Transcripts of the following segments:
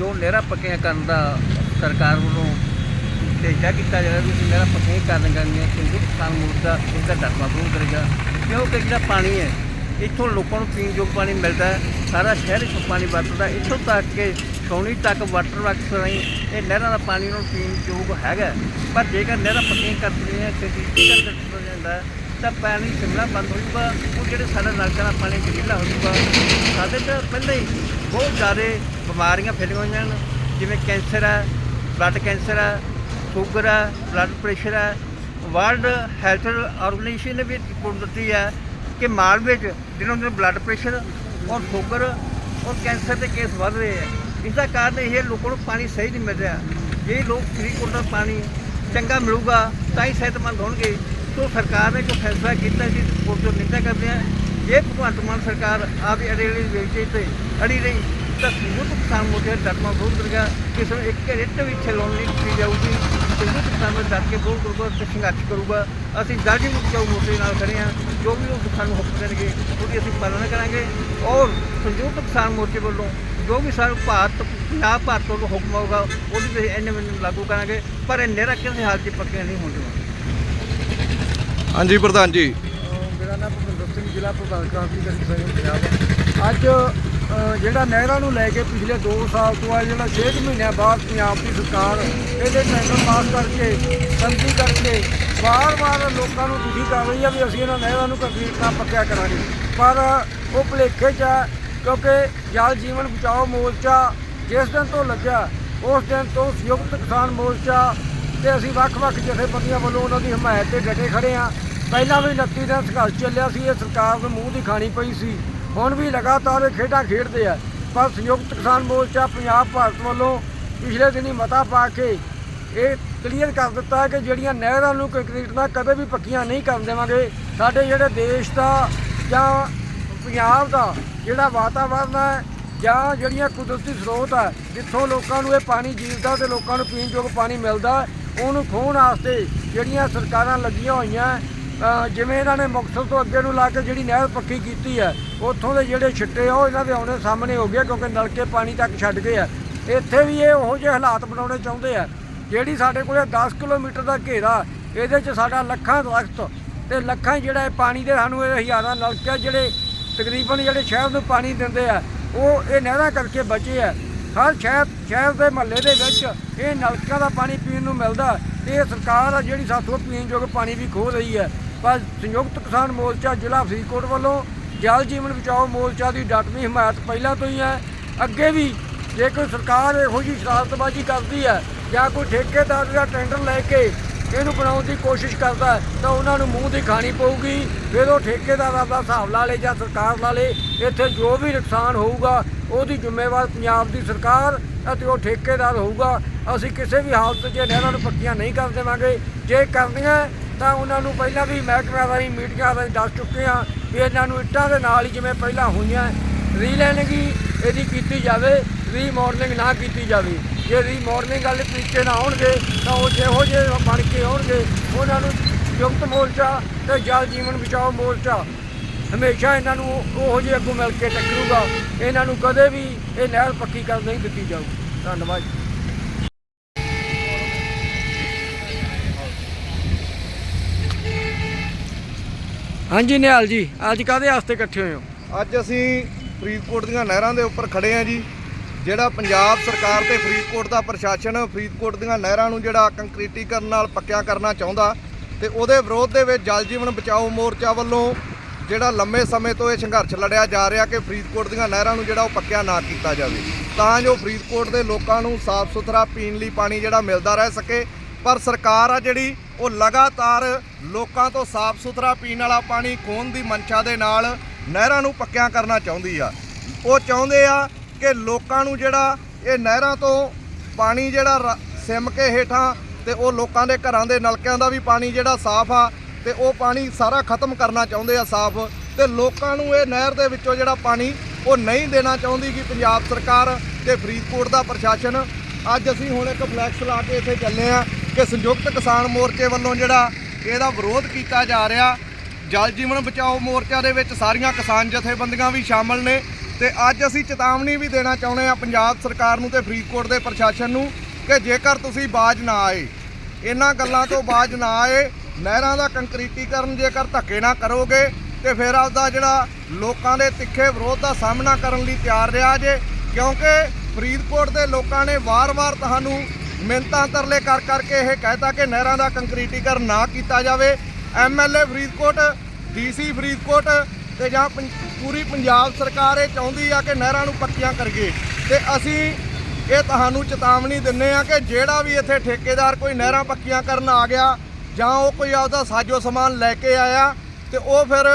ਜੋ ਨਹਿਰਾਂ ਪੱਕੀਆਂ ਕਰਨ ਦਾ ਸਰਕਾਰ ਵੱਲੋਂ ਤੇਜਾ ਕੀਤਾ ਜਾ ਰਿਹਾ ਵੀ ਨਹਿਰਾਂ ਪੱਕੀਆਂ ਹੀ ਕਰਨ ਗਈਆਂ ਕਿਉਂਕਿ ਕਿਸਾਨ ਮੋਰਚਾ ਇਹਦਾ ਡਰਮਾ ਵਿਰੋਧ ਕਰੇਗਾ। ਕਿਉਂਕਿ ਜਿਹੜਾ ਪਾਣੀ ਹੈ, ਇੱਥੋਂ ਲੋਕਾਂ ਨੂੰ ਪੀਣ ਯੋਗ ਪਾਣੀ ਮਿਲਦਾ ਸਾਰਾ ਸ਼ਹਿਰ ਇੱਥੋਂ ਪਾਣੀ ਵਰਤਦਾ ਇੱਥੋਂ ਤੱਕ ਕਿ ਛਾਉਣੀ ਤੱਕ ਵਾਟਰ ਵਰਕਸ ਰਾਹੀਂ ਇਹ ਨਹਿਰਾਂ ਦਾ ਪਾਣੀ ਉਹਨਾਂ ਨੂੰ ਪੀਣ ਯੋਗ ਹੈਗਾ ਪਰ ਜੇਕਰ ਨਹਿਰਾਂ ਪੱਕੀਆਂ ਕਰਦੀਆਂ ਦਿੱਤੀਆਂ ਤੇ ਟੀਚਰ ਕੱਟ ਜਾਂਦਾ ਤਾਂ ਪਾਣੀ ਸਿਮਲਾ ਬੰਦ ਹੋ ਜਾਊਗਾ ਉਹ ਜਿਹੜੇ ਸਾਡਾ ਨਲਕਾ ਦਾ ਪਾਣੀ ਜ਼ਹਿਰੀਲਾ ਹੋ ਜਾਊਗਾ ਸਾਡੇ ਤਾਂ ਪਹਿਲਾਂ ਹੀ ਬਹੁਤ ਜ਼ਿਆਦਾ ਬਿਮਾਰੀਆਂ ਫੈਲੀਆਂ ਹੋਈਆਂ ਹਨ। ਜਿਵੇਂ ਕੈਂਸਰ ਹੈ ਬਲੱਡ ਕੈਂਸਰ ਹੈ ਸ਼ੂਗਰ ਹੈ ਬਲੱਡ ਪ੍ਰੈਸ਼ਰ ਹੈ ਵਰਲਡ ਹੈਲਥ ਆਰਗੇਨਾਈਜੇਸ਼ਨ ਨੇ ਵੀ ਰਿਪੋਰਟ ਦਿੱਤੀ ਹੈ ਕਿ ਮਾਲਵੇ 'ਚ ਦਿਨੋਂ ਦਿਨ ਬਲੱਡ ਪ੍ਰੈਸ਼ਰ ਔਰ ਸ਼ੂਗਰ ਔਰ ਕੈਂਸਰ ਦੇ ਕੇਸ ਵੱਧ ਰਹੇ ਹੈ ਇਸ ਦਾ ਕਾਰਨ ਇਹ ਲੋਕਾਂ ਨੂੰ ਪਾਣੀ ਸਹੀ ਨਹੀਂ ਮਿਲ ਰਿਹਾ। ਜੇ ਲੋਕ ਫਰੀਦਕੋਟ ਦਾ ਪਾਣੀ ਚੰਗਾ ਮਿਲੂਗਾ, ਤਾਂ ਹੀ ਸਿਹਤਮੰਦ ਹੋਣਗੇ। ਸੋ ਸਰਕਾਰ ਨੇ ਜੋ ਫੈਸਲਾ ਕੀਤਾ ਸੀ ਉਸ ਤੋਂ ਨਿੰਦਾ ਕਰਦੇ ਹਾਂ ਜੇ ਭਗਵੰਤ ਮਾਨ ਸਰਕਾਰ ਆਪਦੀ ਅੜੀ ਅੜੀ ਵੇਚੇ ਤੇ ਅੜੀ ਰਹੀ। ਤਾਂ ਸੰਯੁਕਤ ਕਿਸਾਨ ਮੋਰਚਾ ਡਟਮਾ ਵਿਰੋਧ ਕਰੇਗਾ ਕਿਸੇ ਨੂੰ ਇੱਕ ਰਿੱਟ ਵੀ ਛਲਾਉਣ ਨਹੀਂ ਦਿੱਤੀ ਜਾਊਗੀ। ਸੰਯੁਕਤ ਕਿਸਾਨ ਮੋਰਚਾ ਡਟ ਕੇ ਵਿਰੋਧ ਕਰੂਗਾ ਤੇ ਸੰਘਰਸ਼ ਕਰੂਗਾ। ਅਸੀਂ ਜਲਦੀ ਮੁਕਤਾਉ ਮੋਰਚੇ ਨਾਲ ਖੜੇ ਹਾਂ। ਜੋ ਵੀ ਉਹ ਸਾਨੂੰ ਹੁਕਮ ਦੇਣਗੇ, ਉਹਦੀ ਅਸੀਂ ਪਾਲਣਾ ਕਰਾਂਗੇ। ਔਰ ਸੰਯੁਕਤ ਕਿਸਾਨ ਮੋਰਚੇ ਵੱਲੋਂ ਜੋ ਵੀ ਸਾਨੂੰ ਭਾਰਤ, ਪੰਜਾਬ ਭਾਰਤ ਵੱਲੋਂ ਹੁਕਮ ਹੋਊਗਾ ਉਹਦੀ ਵੀ ਐਨੇ ਮੈਨੂੰ ਲਾਗੂ ਕਰਾਂਗੇ। ਪਰ ਇਹ ਨੇਰਾ ਕਿਸੇ ਹਾਲ 'ਚ ਪੱਕੇ ਨਹੀਂ ਹੋਣ ਹਾਂਜੀ, ਪ੍ਰਧਾਨ ਜੀ। ਮੇਰਾ ਨਾਮ ਭੁਪਿੰਦਰ ਸਿੰਘ, ਜ਼ਿਲ੍ਹਾ ਪ੍ਰਧਾਨ ਕ੍ਰਾਂਤੀਕਾਰੀ ਸੰਘ ਪੰਜਾਬ। ਅੱਜ ਜਿਹੜਾ ਨਹਿਰਾਂ ਨੂੰ ਲੈ ਕੇ ਪਿਛਲੇ 2 ਸਾਲ ਤੋਂ ਆ, ਜਿਹੜਾ 6 ਮਹੀਨਿਆਂ ਬਾਅਦ ਪੰਜਾਬ ਦੀ ਸਰਕਾਰ ਇਹਦੇ ਟੈਂਡਰ ਪਾਸ ਕਰਕੇ ਸੰਧੀ ਕਰਕੇ ਵਾਰ-ਵਾਰ ਲੋਕਾਂ ਨੂੰ ਦੁਖੀ ਕਰ ਰਹੀ ਆ ਵੀ ਅਸੀਂ ਇਹਨਾਂ ਨਹਿਰਾਂ ਨੂੰ ਕੰਕਰੀਟ ਨਾਲ ਪੱਕਿਆ ਕਰਾਂਗੇ। ਪਰ ਉਹ ਭੁਲੇਖੇ 'ਚ ਆ, ਕਿਉਂਕਿ ਜਲ ਜੀਵਨ ਬਚਾਓ ਮੋਰਚਾ ਜਿਸ ਦਿਨ ਤੋਂ ਲੱਗਿਆ, ਉਸ ਦਿਨ ਤੋਂ ਸੰਯੁਕਤ ਕਿਸਾਨ ਮੋਰਚਾ ਤੇ ਅਸੀਂ ਵੱਖ-ਵੱਖ ਜਥੇਬੰਦੀਆਂ ਵੱਲੋਂ ਉਹਨਾਂ ਦੀ ਹਮਾਇਤ ਤੇ ਡਟੇ ਖੜੇ ਆ ਪਹਿਲਾਂ ਵੀ 29 ਦਿਨ ਸੰਘਰਸ਼ ਚੱਲਿਆ ਸੀ, ਇਹ ਸਰਕਾਰ ਨੂੰ ਮੂੰਹ ਦੀ ਖਾਣੀ ਪਈ ਸੀ। ਹੁਣ ਵੀ ਲਗਾਤਾਰ ਇਹ ਖੇਡਾਂ ਖੇਡਦੇ ਆ। ਪਰ ਸੰਯੁਕਤ ਕਿਸਾਨ ਮੋਰਚਾ ਪੰਜਾਬ ਭਾਰਤ ਵੱਲੋਂ ਪਿਛਲੇ ਦਿਨੀ ਮਤਾ ਪਾ ਕੇ ਇਹ ਕਲੀਅਰ ਕਰ ਦਿੱਤਾ ਕਿ ਜਿਹੜੀਆਂ ਨਹਿਰਾਂ ਨੂੰ ਕੰਕਰੀਟ ਨਾਲ ਕਦੇ ਵੀ ਪੱਕੀਆਂ ਨਹੀਂ ਕਰਨ ਦੇਵਾਂਗੇ। ਸਾਡੇ ਜਿਹੜੇ ਦੇਸ਼ ਦਾ ਜਾਂ ਪੰਜਾਬ ਦਾ ਜਿਹੜਾ ਵਾਤਾਵਰਨ ਹੈ ਜਾਂ ਜਿਹੜੀਆਂ ਕੁਦਰਤੀ ਸਰੋਤ ਹੈ, ਜਿੱਥੋਂ ਲੋਕਾਂ ਨੂੰ ਇਹ ਪਾਣੀ ਜੀਵਦਾ ਤੇ ਲੋਕਾਂ ਨੂੰ ਪੀਣ ਯੋਗ ਪਾਣੀ ਮਿਲਦਾ ਉਹਨੂੰ ਖੋਹਣ ਵਾਸਤੇ ਜਿਹੜੀਆਂ ਸਰਕਾਰਾਂ ਲੱਗੀਆਂ ਹੋਈਆਂ ਜਿਵੇਂ ਇਹਨਾਂ ਨੇ ਮੁਕਤਸਰ ਤੋਂ ਅੱਗੇ ਨੂੰ ਲਾ ਕੇ ਜਿਹੜੀ ਨਹਿਰ ਪੱਕੀ ਕੀਤੀ ਹੈ, ਉੱਥੋਂ ਦੇ ਜਿਹੜੇ ਛਿੱਟੇ ਆ, ਉਹ ਇਹਨਾਂ ਦੇ ਆਉਣੇ ਸਾਹਮਣੇ ਹੋ ਗਏ ਕਿਉਂਕਿ ਨਲਕੇ ਪਾਣੀ ਤੱਕ ਛੱਡ ਗਏ ਆ। ਇੱਥੇ ਵੀ ਇਹ ਉਹੋ ਜਿਹੇ ਹਾਲਾਤ ਬਣਾਉਣੇ ਚਾਹੁੰਦੇ ਆ, ਜਿਹੜੀ ਸਾਡੇ ਕੋਲੇ 10 ਕਿਲੋਮੀਟਰ ਦਾ ਘੇਰਾ, ਇਹਦੇ 'ਚ ਸਾਡਾ ਲੱਖਾਂ ਦਰਖਤ ਤੇ ਲੱਖਾਂ ਜਿਹੜਾ ਇਹ ਪਾਣੀ ਦੇ ਸਾਨੂੰ ਇਹ ਹਜ਼ਾਰਾਂ ਨਲਕੇ ਜਿਹੜੇ ਤਕਰੀਬਨ ਜਿਹੜੇ ਸ਼ਹਿਰ ਨੂੰ ਪਾਣੀ ਦਿੰਦੇ ਆ, ਉਹ ਇਹ ਨਹਿਰਾਂ ਕਰਕੇ ਬਚੇ ਆ। ਹਰ ਸ਼ਹਿਰ ਸ਼ਹਿਰ ਦੇ ਮਹੱਲੇ ਦੇ ਵਿੱਚ ਇਹ ਨਲਕਿਆਂ ਦਾ ਪਾਣੀ ਪੀਣ ਨੂੰ ਮਿਲਦਾ। ਤੇ ਇਹ ਸਰਕਾਰ ਆ ਜਿਹੜੀ ਸਾਥੋਂ ਪੀਣ ਯੋਗ ਪਾਣੀ ਵੀ ਖੋਹ ਰਹੀ ਹੈ। ਪਰ ਸੰਯੁਕਤ ਕਿਸਾਨ ਮੋਰਚਾ ਜ਼ਿਲ੍ਹਾ ਫਰੀਦਕੋਟ ਵੱਲੋਂ ਜਲ ਜੀਵਨ ਬਚਾਓ ਮੋਰਚਾ ਦੀ ਡਟਵੀਂ ਹਮਾਇਤ ਪਹਿਲਾਂ ਤੋਂ ਹੀ ਹੈ। ਅੱਗੇ ਵੀ ਜੇ ਕੋਈ ਸਰਕਾਰ ਇਹੋ ਜਿਹੀ ਸ਼ਰਾਰਤਬਾਜ਼ੀ ਕਰਦੀ ਹੈ ਜਾਂ ਕੋਈ ਠੇਕੇਦਾਰ ਦਾ ਟੈਂਡਰ ਲੈ ਕੇ ਇਹਨੂੰ ਬਣਾਉਣ ਦੀ ਕੋਸ਼ਿਸ਼ ਕਰਦਾ ਤਾਂ ਉਹਨਾਂ ਨੂੰ ਮੂੰਹ ਦੀ ਖਾਣੀ ਪਊਗੀ। ਫਿਰ ਉਹ ਠੇਕੇਦਾਰਾਂ ਦਾ ਹਿਸਾਬ ਲਾ ਲੇ ਜਾਂ ਸਰਕਾਰ ਲਾ ਲੇ। ਇੱਥੇ ਜੋ ਵੀ ਨੁਕਸਾਨ ਹੋਊਗਾ, ਉਹਦੀ ਜ਼ਿੰਮੇਵਾਰ ਪੰਜਾਬ ਦੀ ਸਰਕਾਰ ਅਤੇ ਉਹ ਠੇਕੇਦਾਰ ਹੋਊਗਾ। ਅਸੀਂ ਕਿਸੇ ਵੀ ਹਾਲਤ 'ਚ ਨਹਿਰਾਂ ਨੂੰ ਪੱਕੀਆਂ ਨਹੀਂ ਕਰ ਦੇਵਾਂਗੇ। ਜੇ ਕਰਨੀਆਂ ਤਾਂ ਉਹਨਾਂ ਨੂੰ ਪਹਿਲਾਂ ਵੀ ਮਹਿਕਮਿਆਂ ਰਾਹੀਂ ਮੀਡੀਆ ਰਾਹੀਂ ਦੱਸ ਚੁੱਕੇ ਹਾਂ ਵੀ ਇਹਨਾਂ ਨੂੰ ਇੱਟਾਂ ਦੇ ਨਾਲ ਹੀ ਜਿਵੇਂ ਪਹਿਲਾਂ ਹੋਈਆਂ ਰੀਲੈਂਡਿੰਗ ਹੀ ਇਹਦੀ ਕੀਤੀ ਜਾਵੇ, ਰੀਮੋਡਲਿੰਗ ਨਾ ਕੀਤੀ ਜਾਵੇ। ਜੇ ਰੀਮੋਡਲਿੰਗ ਵਾਲੇ ਤਰੀਕੇ ਨਾਲ ਆਉਣਗੇ ਤਾਂ ਉਹ ਜਿਹੋ ਜਿਹੇ ਬਣ ਕੇ ਆਉਣਗੇ ਉਹਨਾਂ ਨੂੰ ਯੁਕਤ ਮੋਰਚਾ ਤੇ ਜਲ ਜੀਵਨ ਬਚਾਓ ਮੋਰਚਾ ਹਮੇਸ਼ਾ ਇਹਨਾਂ ਨੂੰ ਉਹੋ ਜਿਹੇ ਅੱਗੋਂ ਮਿਲ ਕੇ ਟੱਕਰੂਗਾ। ਇਹਨਾਂ ਨੂੰ ਕਦੇ ਵੀ ਇਹ ਨਹਿਰ ਪੱਕੀ ਕਰਨ ਨਹੀਂ ਦਿੱਤੀ ਜਾਊਗੀ। ਧੰਨਵਾਦ ਹਾਂਜੀ, ਨਿਹਾਲ ਜੀ, ਅੱਜ ਕਾਹਦੇ ਵਾਸਤੇ ਇਕੱਠੇ ਹੋਏ ਹੋ? ਅੱਜ ਅਸੀਂ ਫਰੀਦਕੋਟ ਦੀਆਂ ਨਹਿਰਾਂ ਦੇ ਉੱਪਰ ਖੜੇ ਆ ਜੀ। ਜਿਹੜਾ ਪੰਜਾਬ ਸਰਕਾਰ ਤੇ ਫਰੀਦਕੋਟ ਦਾ ਪ੍ਰਸ਼ਾਸਨ ਫਰੀਦਕੋਟ ਦੀਆਂ ਨਹਿਰਾਂ ਨੂੰ ਜਿਹੜਾ ਕੰਕਰੀਟੀਕਰਨ ਨਾਲ ਪੱਕਿਆ ਕਰਨਾ ਚਾਹੁੰਦਾ ਤੇ ਉਹਦੇ ਵਿਰੋਧ ਦੇ ਵਿੱਚ ਜਲ ਜੀਵਨ ਬਚਾਓ ਮੋਰਚਾ ਵੱਲੋਂ ਜਿਹੜਾ ਲੰਮੇ ਸਮੇਂ ਤੋਂ ਇਹ ਸੰਘਰਸ਼ ਲੜਿਆ ਜਾ ਰਿਹਾ ਕਿ ਫਰੀਦਕੋਟ ਦੀਆਂ ਨਹਿਰਾਂ ਨੂੰ ਜਿਹੜਾ ਉਹ ਪੱਕਿਆ ਨਾ ਕੀਤਾ ਜਾਵੇ, ਤਾਂ ਜੋ ਫਰੀਦਕੋਟ ਦੇ ਲੋਕਾਂ ਨੂੰ ਸਾਫ਼ ਸੁਥਰਾ ਪੀਣ ਲਈ ਪਾਣੀ ਜਿਹੜਾ ਮਿਲਦਾ ਰਹਿ ਸਕੇ। ਪਰ ਸਰਕਾਰ ਆ ਜਿਹੜੀ, ਉਹ ਲਗਾਤਾਰ ਲੋਕਾਂ ਤੋਂ ਸਾਫ਼ ਸੁਥਰਾ ਪੀਣ ਵਾਲਾ ਪਾਣੀ ਖੋਹਣ ਦੀ ਮਨਸ਼ਾ ਦੇ ਨਾਲ ਨਹਿਰਾਂ ਨੂੰ ਪੱਕਿਆ ਕਰਨਾ ਚਾਹੁੰਦੀ ਆ। ਉਹ ਚਾਹੁੰਦੇ ਆ ਕਿ ਲੋਕਾਂ ਨੂੰ ਜਿਹੜਾ ਇਹ ਨਹਿਰਾਂ ਤੋਂ ਪਾਣੀ ਜਿਹੜਾ ਰ- ਸਿਮ ਕੇ ਹੇਠਾਂ ਤੇ ਉਹ ਲੋਕਾਂ ਦੇ ਘਰਾਂ ਦੇ ਨਲਕਿਆਂ ਦਾ ਵੀ ਪਾਣੀ ਜਿਹੜਾ ਸਾਫ਼ ਆ ਤੇ ਉਹ ਪਾਣੀ ਸਾਰਾ ਖਤਮ ਕਰਨਾ ਚਾਹੁੰਦੇ ਆ ਸਾਫ਼ ਤੇ ਲੋਕਾਂ ਨੂੰ ਇਹ ਨਹਿਰ ਦੇ ਵਿੱਚੋਂ ਜਿਹੜਾ ਪਾਣੀ ਉਹ ਨਹੀਂ ਦੇਣਾ ਚਾਹੁੰਦੀ ਕਿ ਪੰਜਾਬ ਸਰਕਾਰ ਤੇ ਫਰੀਦਕੋਟ ਦਾ ਪ੍ਰਸ਼ਾਸਨ। ਅੱਜ ਅਸੀਂ ਹੁਣ ਇੱਕ ਫਲੈਕਸ ਲਾ ਕੇ ਇੱਥੇ ਚੱਲੇ ਆ ਕਿ ਸੰਯੁਕਤ ਕਿਸਾਨ ਮੋਰਚੇ ਵੱਲੋਂ ਜਿਹੜਾ ਇਹਦਾ ਵਿਰੋਧ ਕੀਤਾ ਜਾ ਰਿਹਾ, ਜਲ ਜੀਵਨ ਬਚਾਓ ਮੋਰਚਾ ਦੇ ਵਿੱਚ ਸਾਰੀਆਂ ਕਿਸਾਨ ਜਥੇਬੰਦੀਆਂ ਵੀ ਸ਼ਾਮਲ ਨੇ ਤੇ ਅੱਜ ਅਸੀਂ ਚੇਤਾਵਨੀ ਵੀ ਦੇਣਾ ਚਾਹੁੰਦੇ ਆ ਪੰਜਾਬ ਸਰਕਾਰ ਨੂੰ ਤੇ ਫਰੀਦਕੋਟ ਦੇ ਪ੍ਰਸ਼ਾਸਨ ਨੂੰ ਕਿ ਜੇਕਰ ਤੁਸੀਂ ਬਾਜ ਨਾ ਆਏ, ਇਹਨਾਂ ਗੱਲਾਂ ਤੋਂ ਬਾਜ ਨਾ ਆਏ ਨਹਿਰਾਂ ਦਾ ਕੰਕਰੀਟੀਕਰਨ ਜੇਕਰ ਧੱਕੇ ਨਾ ਕਰੋਗੇ ਤੇ ਫਿਰ ਆਪਦਾ ਜਿਹੜਾ ਲੋਕਾਂ ਦੇ ਤਿੱਖੇ ਵਿਰੋਧ ਦਾ ਸਾਹਮਣਾ ਕਰਨ ਲਈ ਤਿਆਰ ਰਿਹਾ ਜੇ, ਕਿਉਂਕਿ ਫਰੀਦਕੋਟ ਦੇ ਲੋਕਾਂ ਨੇ ਵਾਰ-ਵਾਰ ਤੁਹਾਨੂੰ ਮਿੰਤਾਂ ਤਰਲੇ ਕਰ ਕਰਕੇ ਇਹ ਕਹਿਤਾ ਕਿ ਨਹਿਰਾਂ ਦਾ ਕੰਕਰੀਟੀਕਰਨ ਨਾ ਕੀਤਾ ਜਾਵੇ। ਐਮਐਲਏ ਫਰੀਦਕੋਟ ਡੀਸੀ ਫਰੀਦਕੋਟ ਤੇ ਜਾਂ ਪੰ- ਪੂਰੀ ਪੰਜਾਬ ਸਰਕਾਰ ਇਹ ਚਾਹੁੰਦੀ ਆ ਕਿ ਨਹਿਰਾਂ ਨੂੰ ਪੱਕੀਆਂ ਕਰੀਏ। ਤੇ ਅਸੀਂ ਇਹ ਤੁਹਾਨੂੰ ਚੇਤਾਵਨੀ ਦਿੰਨੇ ਆ ਕਿ ਜਿਹੜਾ ਵੀ ਇੱਥੇ ਠੇਕੇਦਾਰ ਕੋਈ ਨਹਿਰਾਂ ਪੱਕੀਆਂ ਕਰਨ ਆ ਗਿਆ ਜਾਂ ਉਹ ਕੋਈ ਆਪਦਾ ਸਾਜੋ ਸਮਾਨ ਲੈ ਕੇ ਆਇਆ ਤੇ ਉਹ ਫਿਰ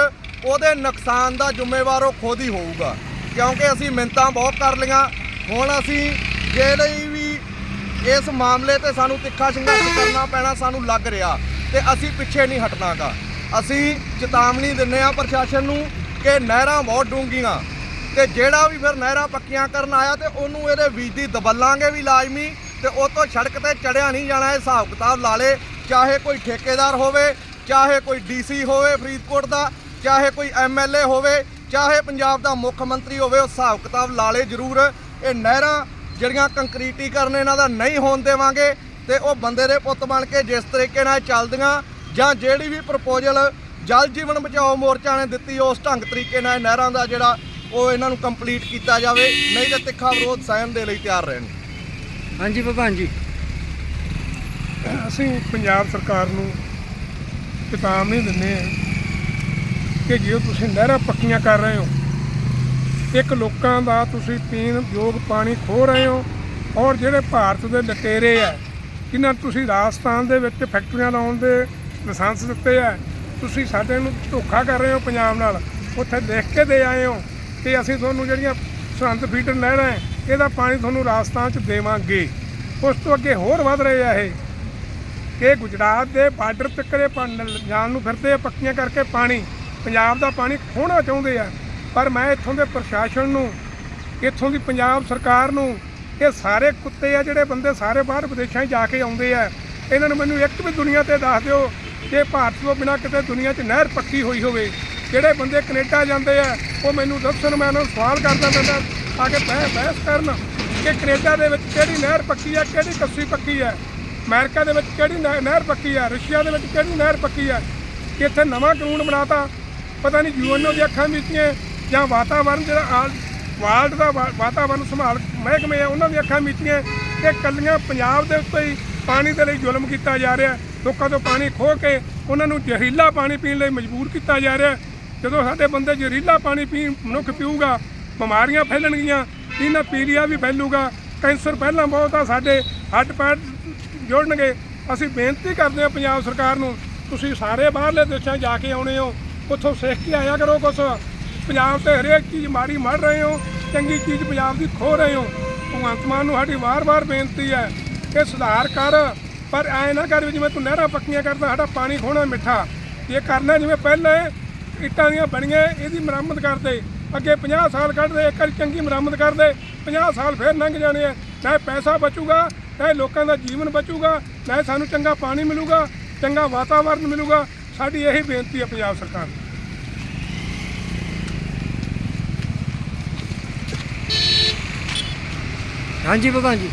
ਉਹਦੇ ਨੁਕਸਾਨ ਦਾ ਜ਼ਿੰਮੇਵਾਰ ਉਹ ਖੁਦ ਹੀ ਹੋਊਗਾ। ਕਿਉਂਕਿ ਅਸੀਂ ਮਿੰਤਾਂ ਬਹੁਤ ਕਰ ਲਈਆਂ। ਹੁਣ ਅਸੀਂ ਜੇ ਲਈ ਵੀ ਇਸ ਮਾਮਲੇ ਤੇ ਸਾਨੂੰ ਤਿੱਖਾ ਸੰਘਰਸ਼ ਕਰਨਾ ਪੈਣਾ ਸਾਨੂੰ ਲੱਗ ਰਿਹਾ ਤੇ ਅਸੀਂ ਪਿੱਛੇ ਨਹੀਂ ਹਟਣਾਗਾ। ਅਸੀਂ ਚੇਤਾਵਨੀ ਦਿੰਨੇ ਆ ਪ੍ਰਸ਼ਾਸਨ ਨੂੰ ਕਿ ਨਹਿਰਾਂ ਬਹੁਤ ਡੂੰਘੀਆਂ ਤੇ ਜਿਹੜਾ ਵੀ ਫਿਰ ਨਹਿਰਾਂ ਪੱਕੀਆਂ ਕਰਨ ਆਇਆ ਤੇ ਉਹਨੂੰ ਇਹਦੇ ਵਿੱਚ ਦੀ ਦਬਲਾਂਗੇ ਵੀ ਲਾਜ਼ਮੀ ਤੇ ਉਹ ਤੋਂ ਸੜਕ ਤੇ ਚੜਿਆ ਨਹੀਂ ਜਾਣਾ, ਇਹ ਹਿਸਾਬ ਕਿਤਾਬ ਲਾ ਲੇ ਚਾਹੇ ਕੋਈ ਠੇਕੇਦਾਰ ਹੋਵੇ, ਚਾਹੇ ਕੋਈ ਡੀਸੀ ਹੋਵੇ ਫਰੀਦਕੋਟ ਦਾ, ਚਾਹੇ ਕੋਈ ਐਮਐਲਏ ਹੋਵੇ, ਚਾਹੇ ਪੰਜਾਬ ਦਾ ਮੁੱਖ ਮੰਤਰੀ ਹੋਵੇ, ਉਹ ਹਿਸਾਬ ਕਿਤਾਬ ਲਾ ਲੇ ਜ਼ਰੂਰ। ਇਹ ਨਹਿਰਾਂ ਜਿਹੜੀਆਂ ਕੰਕਰੀਟੀਕਰਨ ਇਹਨਾਂ ਦਾ ਨਹੀਂ ਹੋਣ ਦੇਵਾਂਗੇ ਤੇ ਉਹ ਬੰਦੇ ਦੇ ਪੁੱਤ ਬਣ ਕੇ ਜਿਸ ਤਰੀਕੇ ਨਾਲ ਚੱਲਦੀਆਂ, ਜਾਂ ਜਿਹੜੀ ਵੀ ਪ੍ਰਪੋਜ਼ਲ ਜਲ ਜੀਵਨ ਬਚਾਓ ਮੋਰਚਾ ਨੇ ਦਿੱਤੀ, ਉਸ ਢੰਗ ਤਰੀਕੇ ਨਾਲ ਇਹ ਨਹਿਰਾਂ ਦਾ ਜਿਹੜਾ ਉਹ ਇਹਨਾਂ ਨੂੰ ਕੰਪਲੀਟ ਕੀਤਾ ਜਾਵੇ, ਨਹੀਂ ਤਾਂ ਤਿੱਖਾ ਵਿਰੋਧ ਸਹਿਣ ਦੇ ਲਈ ਤਿਆਰ ਰਹਿਣ ਹਾਂਜੀ ਭਗਵਾਨ ਜੀ। ਅਸੀਂ ਪੰਜਾਬ ਸਰਕਾਰ ਨੂੰ ਚੇਤਾਵਨੀ ਦਿੰਦੇ ਹਾਂ ਕਿ ਜੇ ਤੁਸੀਂ ਨਹਿਰਾਂ ਪੱਕੀਆਂ ਕਰ ਰਹੇ ਹੋ, ਇੱਕ ਲੋਕਾਂ ਦਾ ਤੁਸੀਂ ਪੀਣ ਯੋਗ ਪਾਣੀ ਖੋ ਰਹੇ ਹੋ ਔਰ ਜਿਹੜੇ ਭਾਰਤ ਦੇ ਲਟੇਰੇ ਆ, ਜਿਨ੍ਹਾਂ ਤੁਸੀਂ ਰਾਜਸਥਾਨ ਦੇ ਵਿੱਚ ਫੈਕਟਰੀਆਂ ਲਾਉਣ ਦੇ ਲਾਇਸੈਂਸ ਦਿੱਤੇ ਆ, ਤੁਸੀਂ ਸਾਡੇ ਨੂੰ ਧੋਖਾ ਕਰ ਰਹੇ ਹੋ ਪੰਜਾਬ ਨਾਲ। ਉੱਥੇ ਦੇਖ ਕੇ ਦੇ ਆਏ ਹੋ ਕਿ ਅਸੀਂ ਤੁਹਾਨੂੰ ਜਿਹੜੀਆਂ ਸਰਹੰਦ ਫੀਡਰ ਨਹਿਰਾਂ ਹੈ, ਇਹਦਾ ਪਾਣੀ ਤੁਹਾਨੂੰ ਰਾਜਸਥਾਨ 'ਚ ਦੇਵਾਂਗੇ। ਉਸ ਤੋਂ ਅੱਗੇ ਹੋਰ ਵਧ ਰਹੇ ਆ ਇਹ। ਕਿ ਗੁਜਰਾਤ ਦੇ ਬਾਰਡਰ ਤੱਕ ਦੇ ਜਾਣ ਨੂੰ ਫਿਰਦੇ ਆ, ਪੱਕੀਆਂ ਕਰਕੇ ਪਾਣੀ। ਪੰਜਾਬ ਦਾ ਪਾਣੀ ਖੋਣਾ ਚਾਹੁੰਦੇ ਆ। ਪਰ ਮੈਂ ਇੱਥੋਂ ਦੇ ਪ੍ਰਸ਼ਾਸਨ ਨੂੰ, ਇੱਥੋਂ ਦੀ ਪੰਜਾਬ ਸਰਕਾਰ ਨੂੰ, ਇਹ ਸਾਰੇ ਕੁੱਤੇ ਆ ਜਿਹੜੇ ਬੰਦੇ ਸਾਰੇ ਬਾਹਰ ਵਿਦੇਸ਼ਾਂ 'ਚ ਜਾ ਕੇ ਆਉਂਦੇ ਆ। ਇਹਨਾਂ ਨੂੰ ਮੈਨੂੰ ਇੱਕ ਵੀ ਦੁਨੀਆ ਤੇ ਦੱਸ ਦਿਓ ਕਿ ਭਾਰਤ ਤੋਂ ਬਿਨਾਂ ਕਿਤੇ ਦੁਨੀਆ 'ਚ ਨਹਿਰ ਪੱਕੀ ਹੋਈ ਹੋਵੇ। ਜਿਹੜੇ ਬੰਦੇ ਕੈਨੇਡਾ ਜਾਂਦੇ ਆ, ਉਹ ਮੈਨੂੰ ਦੱਸਣ, ਮੈਂ ਉਹਨਾਂ ਨੂੰ ਸਵਾਲ ਕਰਦਾ ਪੈਂਦਾ ਆ ਕੇ ਬਹਿ ਬਹਿਸ ਕਰਨ ਕਿ ਕੈਨੇਡਾ ਦੇ ਵਿੱਚ ਕਿਹੜੀ ਨਹਿਰ ਪੱਕੀ ਆ, ਕਿਹੜੀ ਕੱਸੀ ਪੱਕੀ ਆ। ਅਮਰੀਕਾ ਦੇ ਵਿੱਚ ਕਿਹੜੀ ਨਹਿ- ਨਹਿਰ ਪੱਕੀ ਆ? ਰਸ਼ੀਆ ਦੇ ਵਿੱਚ ਕਿਹੜੀ ਨਹਿਰ ਪੱਕੀ ਆ? ਕਿ ਇੱਥੇ ਨਵਾਂ ਕਾਨੂੰਨ ਬਣਾਤਾ? ਪਤਾ ਨਹੀਂ ਯੂਐਨਓ ਦੀਆਂ ਅੱਖਾਂ ਮੀਚੀਆਂ ਜਾਂ ਵਾਤਾਵਰਨ ਜਿਹੜਾ ਆਲ ਵਰਲਡ ਦਾ ਵਾ- ਵਾਤਾਵਰਨ ਸੰਭਾਲ ਮਹਿਕਮੇ ਆ, ਉਹਨਾਂ ਦੀਆਂ ਅੱਖਾਂ ਮੀਚੀਆਂ ਕਿ ਕੱਲੀਆਂ ਪੰਜਾਬ ਦੇ ਉੱਤੇ ਹੀ ਪਾਣੀ ਦੇ ਲਈ ਜ਼ੁਲਮ ਕੀਤਾ ਜਾ ਰਿਹਾ। ਲੋਕਾਂ ਤੋਂ ਪਾਣੀ ਖੋਹ ਕੇ ਉਹਨਾਂ ਨੂੰ ਜ਼ਹਿਰੀਲਾ ਪਾਣੀ ਪੀਣ ਲਈ ਮਜਬੂਰ ਕੀਤਾ ਜਾ ਰਿਹਾ। ਜਦੋਂ ਸਾਡੇ ਬੰਦੇ ਜ਼ਹਿਰੀਲਾ ਪਾਣੀ ਪੀਣ ਮਨੁੱਖ ਪੀਊਗਾ, ਬਿਮਾਰੀਆਂ ਫੈਲਣਗੀਆਂ, ਇਹਨਾਂ ਪੀਲੀਆ ਵੀ ਫੈਲੂਗਾ। ਕੈਂਸਰ ਪਹਿਲਾਂ ਬਹੁਤ ਆ, ਸਾਡੇ ਹੱਡ ਪੈਰ ਜੁੜਨਗੇ। ਅਸੀਂ ਬੇਨਤੀ ਕਰਦੇ ਹਾਂ ਪੰਜਾਬ ਸਰਕਾਰ ਨੂੰ, ਤੁਸੀਂ ਸਾਰੇ ਬਾਹਰਲੇ ਦੇਸ਼ਾਂ 'ਚ ਜਾ ਕੇ ਆਉਣੇ ਹੋ। ਉੱਥੋਂ ਸਿੱਖ ਕੇ ਆਇਆ ਕਰੋ ਕੁਛ। ਪੰਜਾਬ ਤੇ ਹਰੇਕ ਚੀਜ਼ ਮਾਰੀ ਮੜ ਰਹੇ ਹੋ, ਚੰਗੀ ਚੀਜ਼ ਪੰਜਾਬ ਦੀ ਖੋ ਰਹੇ ਹੋ। ਭਗਵੰਤ ਮਾਨ ਨੂੰ ਸਾਡੀ ਵਾਰ-ਵਾਰ ਬੇਨਤੀ ਹੈ ਕਿ ਸੁਧਾਰ ਕਰ, ਪਰ ਐ ਨਾ ਕਰ ਵੀ ਜਿਵੇਂ ਤੂੰ ਨਹਿਰਾਂ ਪੱਕੀਆਂ ਕਰਦਾ, ਸਾਡਾ ਪਾਣੀ ਖੋਣਾ ਮਿੱਠਾ। ਇਹ ਕਰਨਾ ਜਿਵੇਂ ਪਹਿਲਾਂ ਇੱਟਾਂ ਦੀਆਂ ਬਣੀਆਂ, ਇਹਦੀ ਮੁਰੰਮਤ ਕਰਦੇ ਅੱਗੇ 50 ਸਾਲ ਕੱਢਦੇ, ਇੱਕ ਵਾਰੀ ਚੰਗੀ ਮੁਰੰਮਤ ਕਰਦੇ 50 ਸਾਲ ਫੇਰ ਲੰਘ ਜਾਣੇ ਆ। ਨਾ ਪੈਸਾ ਬਚੂਗਾ ਨਾ ਲੋਕਾਂ ਦਾ ਜੀਵਨ ਬਚੂਗਾ, ਨਾ ਸਾਨੂੰ ਚੰਗਾ ਪਾਣੀ ਮਿਲੂਗਾ, ਚੰਗਾ ਵਾਤਾਵਰਨ ਮਿਲੂਗਾ। ਸਾਡੀ ਇਹੀ ਬੇਨਤੀ ਹੈ ਪੰਜਾਬ ਸਰਕਾਰ ਨੂੰ। ਹਾਂਜੀ ਪ੍ਰਧਾਨ ਜੀ।